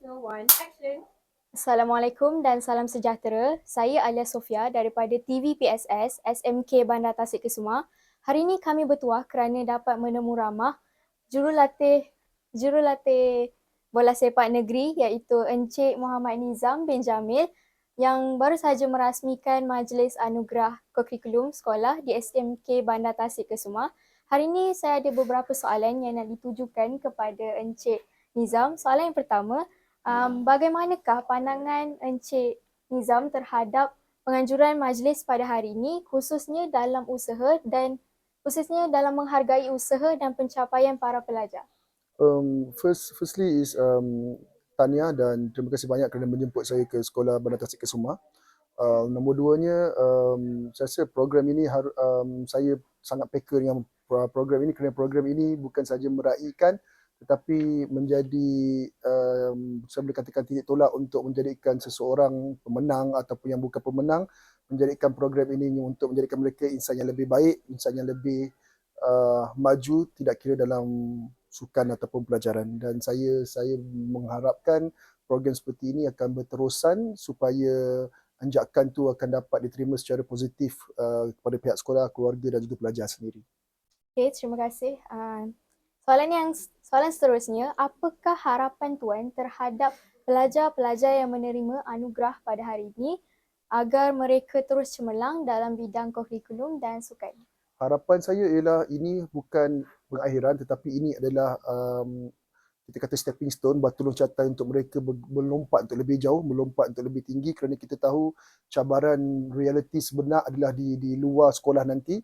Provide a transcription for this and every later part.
action. Assalamualaikum dan salam sejahtera. Saya Alia Sofia daripada TV PSS SMK Bandar Tasik Kesuma. Hari ini kami bertuah kerana dapat menemu ramah jurulatih jurulatih bola sepak negeri iaitu Encik Muhammad Nizam bin Jamil yang baru saja merasmikan Majlis Anugerah Kurikulum Sekolah di SMK Bandar Tasik Kesuma. Hari ini saya ada beberapa soalan yang nak ditujukan kepada Encik Nizam. Soalan yang pertama, um, bagaimanakah pandangan Encik Nizam terhadap penganjuran majlis pada hari ini khususnya dalam usaha dan khususnya dalam menghargai usaha dan pencapaian para pelajar? Um, first, firstly is um, tahniah dan terima kasih banyak kerana menjemput saya ke Sekolah Bandar Tasik Kesuma. Uh, nombor duanya, um, saya rasa program ini har, um, saya sangat peka dengan program ini kerana program ini bukan saja meraihkan tetapi menjadi um, saya boleh katakan titik tolak untuk menjadikan seseorang pemenang ataupun yang bukan pemenang menjadikan program ini untuk menjadikan mereka insan yang lebih baik, insan yang lebih uh, maju tidak kira dalam sukan ataupun pelajaran dan saya saya mengharapkan program seperti ini akan berterusan supaya anjakan tu akan dapat diterima secara positif uh, kepada pihak sekolah, keluarga dan juga pelajar sendiri. Okey, terima kasih. Uh, soalan yang soalan seterusnya, apakah harapan tuan terhadap pelajar-pelajar yang menerima anugerah pada hari ini agar mereka terus cemerlang dalam bidang kurikulum dan sukan? Harapan saya ialah ini bukan pengakhiran tetapi ini adalah um, kita kata stepping stone, batu loncatan untuk mereka melompat untuk lebih jauh, melompat untuk lebih tinggi kerana kita tahu cabaran realiti sebenar adalah di di luar sekolah nanti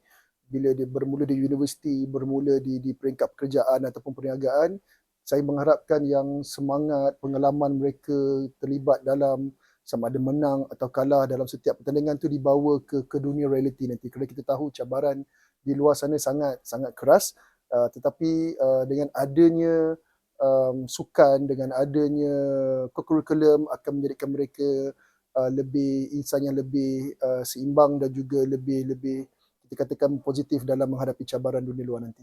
bila dia bermula di universiti, bermula di di peringkat pekerjaan ataupun perniagaan, saya mengharapkan yang semangat pengalaman mereka terlibat dalam sama ada menang atau kalah dalam setiap pertandingan tu dibawa ke ke dunia realiti nanti. Kerana kita tahu cabaran di luar sana sangat sangat keras. Uh, tetapi uh, dengan adanya um, sukan dengan adanya kurikulum akan menjadikan mereka uh, lebih insan yang lebih uh, seimbang dan juga lebih lebih kita katakan positif dalam menghadapi cabaran dunia luar nanti.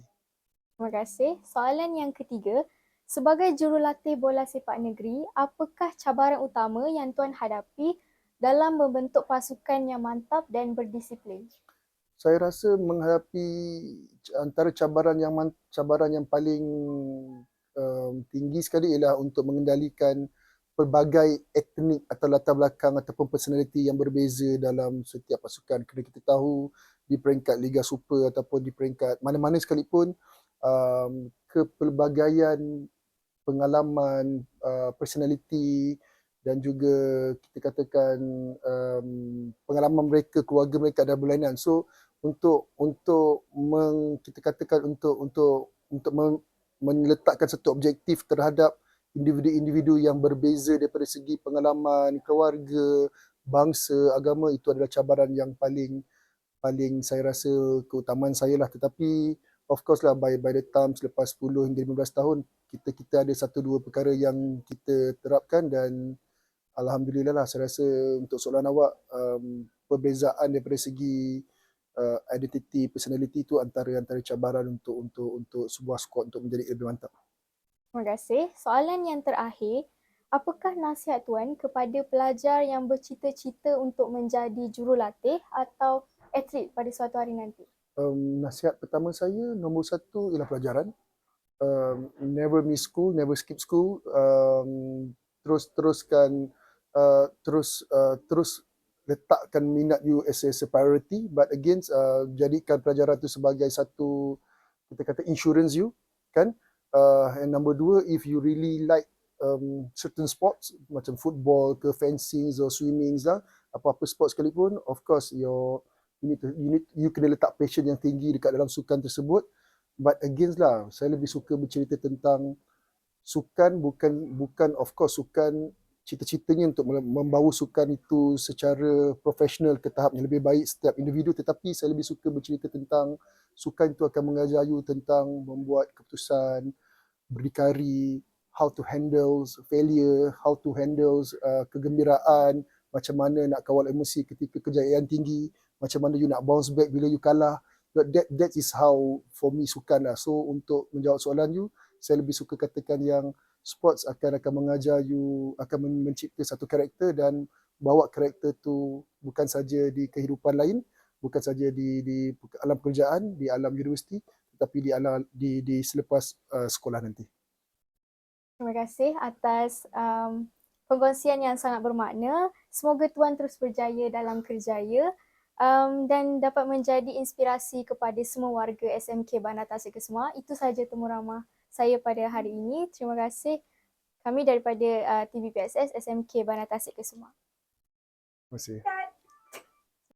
Terima kasih. Soalan yang ketiga, sebagai jurulatih bola sepak negeri, apakah cabaran utama yang tuan hadapi dalam membentuk pasukan yang mantap dan berdisiplin? Saya rasa menghadapi antara cabaran yang cabaran yang paling um, tinggi sekali ialah untuk mengendalikan pelbagai etnik atau latar belakang ataupun personality yang berbeza dalam setiap pasukan. Kerana kita tahu di peringkat Liga Super ataupun di peringkat mana-mana sekalipun um, kepelbagaian pengalaman, uh, personality dan juga kita katakan um, pengalaman mereka, keluarga mereka ada berlainan. So untuk untuk meng, kita katakan untuk untuk untuk meletakkan satu objektif terhadap individu-individu yang berbeza daripada segi pengalaman, keluarga, bangsa, agama itu adalah cabaran yang paling paling saya rasa keutamaan saya lah tetapi of course lah by, by the time selepas 10 hingga 15 tahun kita kita ada satu dua perkara yang kita terapkan dan Alhamdulillah lah saya rasa untuk soalan awak um, perbezaan daripada segi uh, identity, personality itu antara antara cabaran untuk untuk untuk sebuah squad untuk menjadi lebih mantap. Terima kasih. Soalan yang terakhir, apakah nasihat tuan kepada pelajar yang bercita-cita untuk menjadi jurulatih atau atlet pada suatu hari nanti? Um, nasihat pertama saya nombor satu ialah pelajaran. Um, never miss school, never skip school. Um, terus teruskan uh, terus uh, terus letakkan minat you as a, as a priority. But again, uh, jadikan pelajaran itu sebagai satu kita kata insurance you, kan? Uh, and number dua, if you really like um, certain sports macam football ke fencing or swimming lah, apa-apa sport sekalipun, of course your you need to, you need you kena letak passion yang tinggi dekat dalam sukan tersebut. But against lah saya lebih suka bercerita tentang sukan bukan bukan of course sukan cita-citanya untuk membawa sukan itu secara profesional ke tahap yang lebih baik setiap individu. Tetapi saya lebih suka bercerita tentang sukan itu akan mengajar you tentang membuat keputusan berdikari how to handle failure how to handle uh, kegembiraan macam mana nak kawal emosi ketika kejayaan tinggi macam mana you nak bounce back bila you kalah. That that is how for me sukan lah. So untuk menjawab soalan you saya lebih suka katakan yang sports akan akan mengajar you akan men- mencipta satu karakter dan bawa karakter tu bukan saja di kehidupan lain, bukan saja di di alam pekerjaan, di alam universiti, tetapi di alam di di selepas uh, sekolah nanti. Terima kasih atas um, pengkongsian yang sangat bermakna. Semoga Tuan terus berjaya dalam kerjaya um, dan dapat menjadi inspirasi kepada semua warga SMK Bandar Tasik Kesuma. Itu sahaja temu ramah saya pada hari ini. Terima kasih. Kami daripada uh, TVPSS SMK Bandar Tasik Kesuma. Terima kasih.